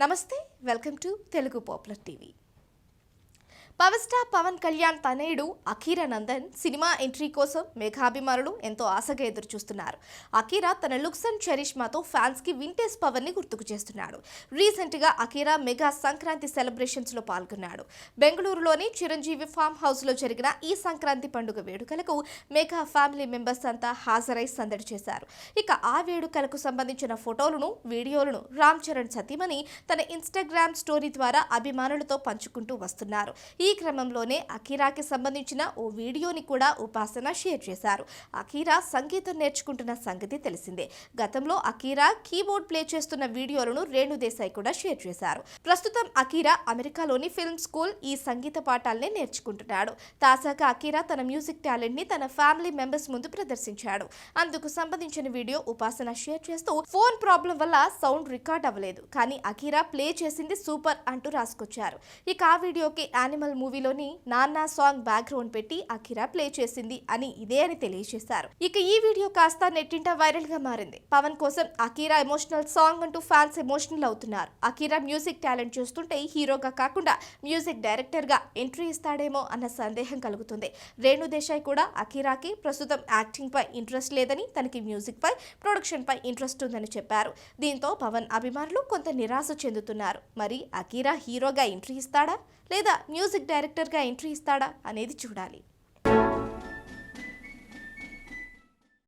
నమస్తే welcome to Telugu popular TV. Power star Pawan Kalyan తనయుడు Akira Nandan cinema entry కోసం మేఘాభిమానులు ఎంతో ఆశగా ఎదురు చూస్తున్నారు అఖీరా తన లుక్స్ అండ్ చరిష్మాతో ఫ్యాన్స్కి వింటేజ్ పవర్ని గుర్తుకు చేస్తున్నాడు. రీసెంట్గా అఖీరా మెగా సంక్రాంతి సెలబ్రేషన్స్లో పాల్గొన్నాడు. బెంగళూరులోని చిరంజీవి ఫామ్ హౌస్లో జరిగిన ఈ సంక్రాంతి పండుగ వేడుకలకు మెగా ఫ్యామిలీ మెంబర్స్ అంతా హాజరై సందడి చేశారు. ఇక ఆ వేడుకలకు సంబంధించిన ఫోటోలను వీడియోలను రామ్ చరణ్ సతీమణి తన ఇన్స్టాగ్రామ్ స్టోరీ ద్వారా అభిమానులతో పంచుకుంటూ వస్తున్నారు. ఈ క్రమంలోనే అఖీరాకి సంబంధించిన ఓ వీడియోని కూడా ఉపాసన షేర్ చేశారు. అఖీరా సంగీతం నేర్చుకుంటున్న సంగతి తెలిసిందే. గతంలో అఖీరా కీబోర్డ్ ప్లే చేస్తున్న వీడియోలను రేణు దేశాయ్ కూడా షేర్ చేశారు. ప్రస్తుతం అఖీరా అమెరికాలోని ఫిల్మ్ స్కూల్ ఈ సంగీత పాఠాలనే నేర్చుకుంటున్నాడు. తాజాగా అఖీరా తన మ్యూజిక్ టాలెంట్ని తన ఫ్యామిలీ మెంబర్స్ ముందు ప్రదర్శించాడు. అందుకు సంబంధించిన వీడియో ఉపాసన షేర్ చేస్తూ ఫోన్ ప్రాబ్లం వల్ల సౌండ్ రికార్డ్ అవ్వలేదు. కానీ అఖీరా ప్లే చేసింది సూపర్ అంటూ రాసుకొచ్చారు. ఇక ఆ వీడియోకి యానిమల్ మూవీలోని నాన్న సాంగ్ బ్యాక్గ్రౌండ్ పెట్టి అఖీరా ప్లే చేసింది అని ఇదే అని తెలియజేశారు. ఇక ఈ వీడియో కాస్త నెట్టింట వైరల్గా మారింది. పవన్ కోసం అఖీరా ఎమోషనల్ సాంగ్ అంటూ ఫ్యాన్స్ ఎమోషనల్ అవుతున్నారు. అఖీరా మ్యూజిక్ టాలెంట్ చూస్తుంటే హీరోగా కాకుండా మ్యూజిక్ డైరెక్టర్గా ఎంట్రీ ఇస్తాడేమో అన్న సందేహం కలుగుతుంది. రేణు దేశాయ్ కూడా అఖీరాకి ప్రస్తుతం యాక్టింగ్ పై ఇంట్రెస్ట్ లేదని తనకి మ్యూజిక్ పై ప్రొడక్షన్ పై ఇంట్రెస్ట్ ఉందని చెప్పారు. దీంతో పవన్ అభిమానులు కొంత నిరాశ చెందుతున్నారు. మరి అఖీరా హీరోగా ఎంట్రీ ఇస్తాడా? లేదా మ్యూజిక్ డైరెక్టర్గా ఎంట్రీ ఇస్తాడా అనేది చూడాలి.